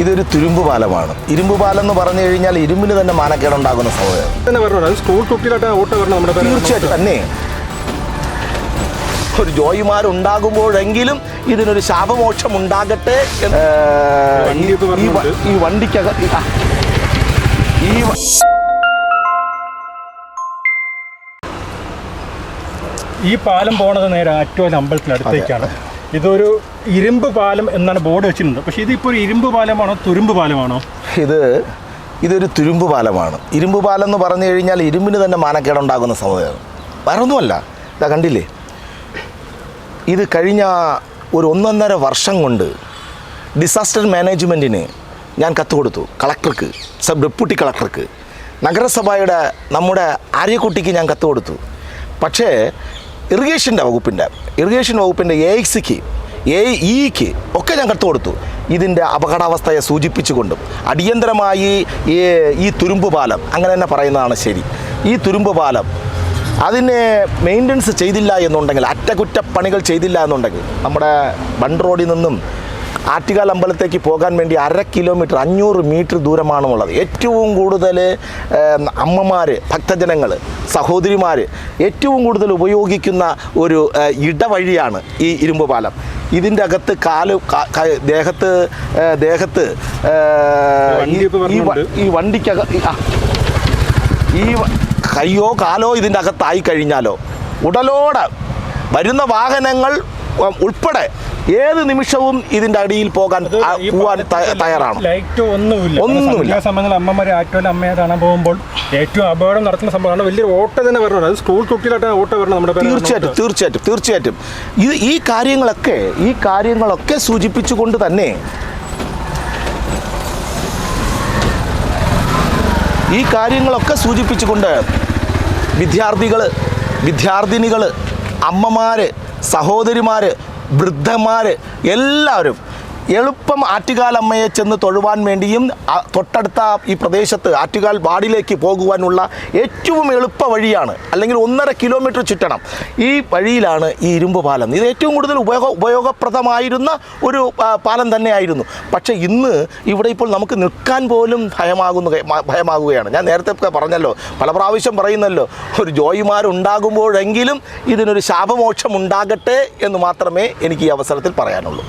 ഇതൊരു തുരുമ്പ് പാലമാണ്. ഇരുമ്പ് പാലം എന്ന് പറഞ്ഞു കഴിഞ്ഞാൽ ഇരുമ്പിന് തന്നെ മാനക്കേടുണ്ടാകുന്ന അത് സ്കൂൾ തീർച്ചയായിട്ടും തന്നെ ഒരു ജോയിമാരുണ്ടാകുമ്പോഴെങ്കിലും ഇതിനൊരു ശാപമോക്ഷം ഉണ്ടാകട്ടെ. ഈ വണ്ടിക്കകത്ത് ഈ ഈ പാലം പോണത് നേരെ ആറ്റുവാൽ അമ്പലത്തിനടുത്തേക്കാണ്. ഇതൊരു ഇരുമ്പ് പാലം എന്നാണ് ബോർഡ് വെച്ചിട്ടുണ്ട് പക്ഷേ ഇതിപ്പോൾ ഒരു ഇരുമ്പ് പാലമാണോ തുരുമ്പ് പാലമാണോ? ഇത് ഇതൊരു തുരുമ്പ് പാലമാണ്. ഇരുമ്പ് പാലം എന്ന് പറഞ്ഞു കഴിഞ്ഞാൽ ഇരുമ്പിന് തന്നെ മാനക്കേടുണ്ടാകുന്ന സമയമാണ് വേറെ ഒന്നുമല്ല ഇതാ കണ്ടില്ലേ? ഇത് കഴിഞ്ഞ ഒരു ഒന്നൊന്നര വർഷം കൊണ്ട് ഡിസാസ്റ്റർ മാനേജ്മെന്റിന് ഞാൻ കത്ത് കൊടുത്തു കളക്ടർക്ക് സബ് ഡെപ്യൂട്ടി കളക്ടർക്ക്. നഗരസഭയുടെ നമ്മുടെ ആര്യക്കുട്ടിക്ക് ഞാൻ കത്ത് കൊടുത്തു. പക്ഷേ ഇറിഗേഷന്റെ വകുപ്പിന്റെ ഇറിഗേഷൻ വകുപ്പിന്റെ എ എക്സിക്ക് എ ഇക്ക് ഒക്കെ ഞാൻ കത്ത് കൊടുത്തു. ഇതിന്റെ അപകടാവസ്ഥയെ സൂചിപ്പിച്ചുകൊണ്ടും അടിയന്തരമായി ഈ ഈ തുരുമ്പ് പാലം അങ്ങനെ തന്നെ പറയുന്നതാണ് ശരി. ഈ തുരുമ്പ് പാലം അതിനെ മെയിന്റനൻസ് ചെയ്തില്ല എന്നുണ്ടെങ്കിൽ അറ്റകുറ്റപ്പണികൾ ചെയ്തില്ല എന്നുണ്ടെങ്കിൽ നമ്മുടെ ബണ്ട് റോഡിൽ നിന്നും ആറ്റുകാൽ അമ്പലത്തേക്ക് പോകാൻ വേണ്ടി അര കിലോമീറ്റർ അഞ്ഞൂറ് മീറ്റർ ദൂരമാണുള്ളത്. ഏറ്റവും കൂടുതൽ അമ്മമാർ ഭക്തജനങ്ങൾ സഹോദരിമാർ ഏറ്റവും കൂടുതൽ ഉപയോഗിക്കുന്ന ഒരു ഇടവഴിയാണ് ഈ ഇരുമ്പ് പാലം. ഇതിന്റെ അകത്ത് കാൽ ദേഹത്ത് ദേഹത്ത് ഈ- വണ്ടിക്കക ഈ- കയ്യോ കാലോ ഇതിന്റെ അകത്തായി കഴിഞ്ഞാലോ ഉടലോടെ വരുന്ന വാഹനങ്ങൾ ഉൾപ്പെടെ ഏത് നിമിഷവും ഇതിന്റെ അടിയിൽ പോകാൻ പോവാൻ തയ്യാറാണ്. ലൈറ്റ് ഒന്നുമില്ല. ഒന്നുമില്ല. സമയങ്ങളിൽ അമ്മമാരെ ആറ്റുവാൽ അമ്മയെ കാണാൻ പോകുമ്പോൾ ഏറ്റവും അപകടം നടത്തുന്ന സംഭവമാണ്. വലിയ ഓട്ടോ തന്നെ വരണം. അത് സ്കൂൾ കുട്ടിയിലായിട്ട് ഓട്ടോ വരണം നമ്മുടെ തീർച്ചയായിട്ടും തീർച്ചയായിട്ടും തീർച്ചയായിട്ടും. ഇത് ഈ കാര്യങ്ങളൊക്കെ ഈ കാര്യങ്ങളൊക്കെ സൂചിപ്പിച്ചുകൊണ്ട് തന്നെ ഈ കാര്യങ്ങളൊക്കെ സൂചിപ്പിച്ചുകൊണ്ട് വിദ്യാർത്ഥികൾ വിദ്യാർത്ഥിനികൾ അമ്മമാർ സഹോദരിമാർ വൃദ്ധന്മാർ എല്ലാവരും എളുപ്പം ആറ്റുകാലമ്മയെ ചെന്ന് തൊഴുവാൻ വേണ്ടിയും തൊട്ടടുത്ത ഈ പ്രദേശത്ത് ആറ്റുകാൽ വാർഡിലേക്ക് പോകുവാനുള്ള ഏറ്റവും എളുപ്പ വഴിയാണ്. അല്ലെങ്കിൽ ഒന്നര കിലോമീറ്റർ ചുറ്റണം. ഈ വഴിയിലാണ് ഈ ഇരുമ്പ് പാലം. ഇത് ഏറ്റവും കൂടുതൽ ഉപയോഗ ഉപയോഗപ്രദമായിരുന്ന ഒരു പാലം തന്നെയായിരുന്നു. പക്ഷേ ഇന്ന് ഇവിടെ ഇപ്പോൾ നമുക്ക് നിൽക്കാൻ പോലും ഭയമാകുന്ന ഭയമാകുകയാണ്. ഞാൻ നേരത്തെ പറഞ്ഞല്ലോ പല പ്രാവശ്യം പറയുന്നല്ലോ ഒരു ജോയിമാരുണ്ടാകുമ്പോഴെങ്കിലും ഇതിനൊരു ശാപമോക്ഷം ഉണ്ടാകട്ടെ എന്ന് മാത്രമേ എനിക്ക് ഈ അവസരത്തിൽ പറയാനുള്ളൂ.